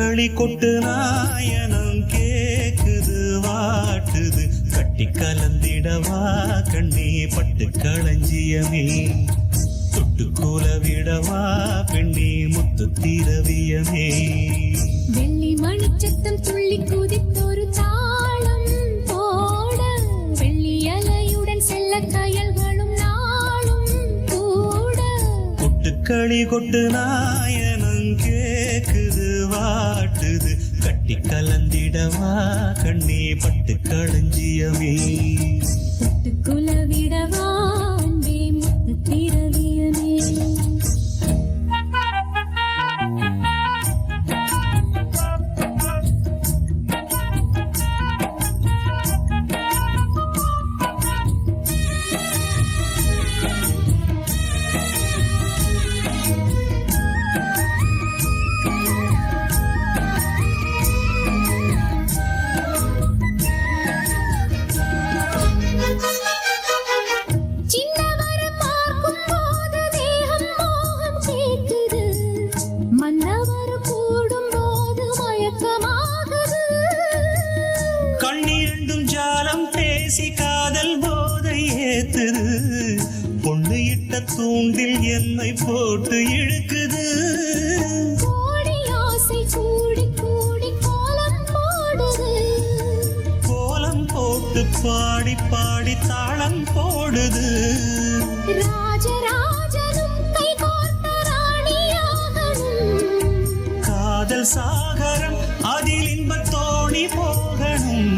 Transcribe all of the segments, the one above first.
களி கொட்டு நாயனம் கேக்குது வாட்டுது. கட்டி கலந்திடவா கண்ணே பட்டு களஞ்சியமே தொட்டு கூல விடவா பெண்ணே முத்து திரவியமே வெள்ளி மணிச்சத்தம் துள்ளி குதித்தொரு தாளம் போட வெள்ளி அலையுடன் செல்ல கயல்களும் நாளும் கூட. கொட்டுக்களி கொட்டு நாயனம் வாட்டுது கட்டி கலந்திடவா? கண்ணே பட்டு களஞ்சியமே. மன்னவர் கூடும் போது மயக்கமாகுது. கண்ணிரண்டும் ஜாலம் பேசி காதல் போதை ஏத்துது. பொண்ணு இட்ட தூண்டில் என்னை போட்டு இழுக்குது. கோடி ஆசை கூடி கூடி கோலம் போடுது. கோலம் போட்டு பாடி பாடி தாளம் போடுது. ராஜராஜனும் காதல் சாகரம் அதில் இன்பத் தோணி போகணும்.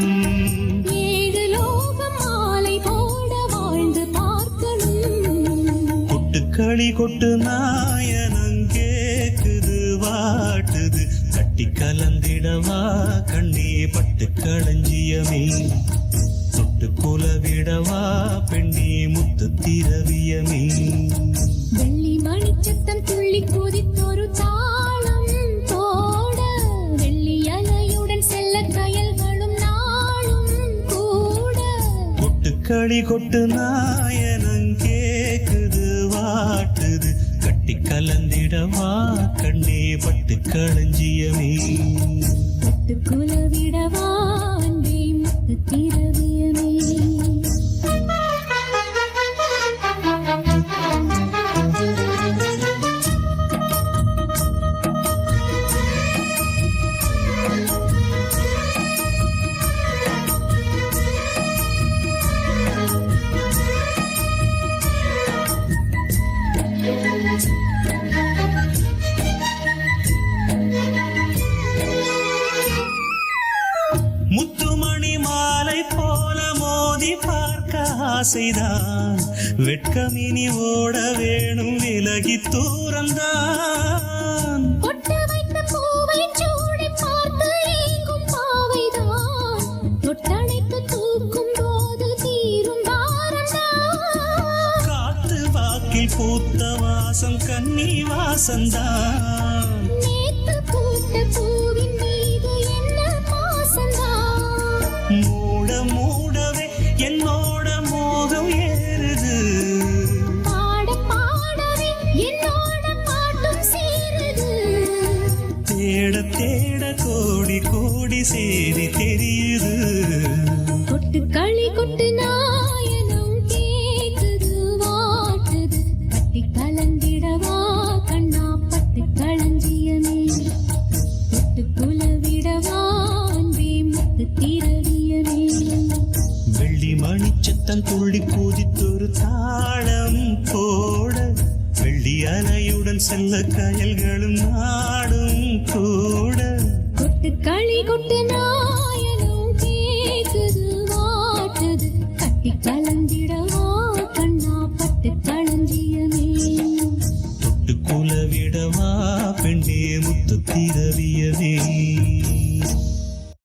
ஏழு லோகம் மாலை போட வாழ்ந்து பார்க்கணும். கொட்டுக்களி கொட்டு நாயனம் கேக்குது வாட்டுது. கட்டி கலந்திடவா கண்ணே பட்டு களஞ்சியமே தொட்டு குலவிடவா பெண்ணே முத்து திரவியமே களி கொட்டு நாயனம் கேக்குது வாட்டுது. கட்டி கலந்திடவா கண்ணே பட்டு களஞ்சியமே பட்டு குலவிடவா அன்பே முத்து திரவியமே ஆசைதான் வெட்கமினி ஓட வேணும் விலகி தூரந்தான். பூத்த வாசம் கன்னி வாசந்தான். தேட கோடி கோடி சேரி தெரியுது. கொட்டு களி கொட்டு நாயனம் கேக்குது வாட்டுது. கட்டி கலந்திடவா கண்ணா பட்டு களஞ்சியமே தொட்டு குலவிடவா அன்பே முத்து திரவியமே வெள்ளி மணிச்சத்தம் துள்ளி குதித்தொரு தாளம் போட வெள்ளி அலையுடன் செல்ல கயல்களும் நாடும். கொட்டு கொட்டு நாயனம் கேக்குது வாட்டுது கட்டி கலந்திடவா கண்ணா பட்டு களஞ்சியமே தொட்டு குலவிடவா பெண்ணே முத்து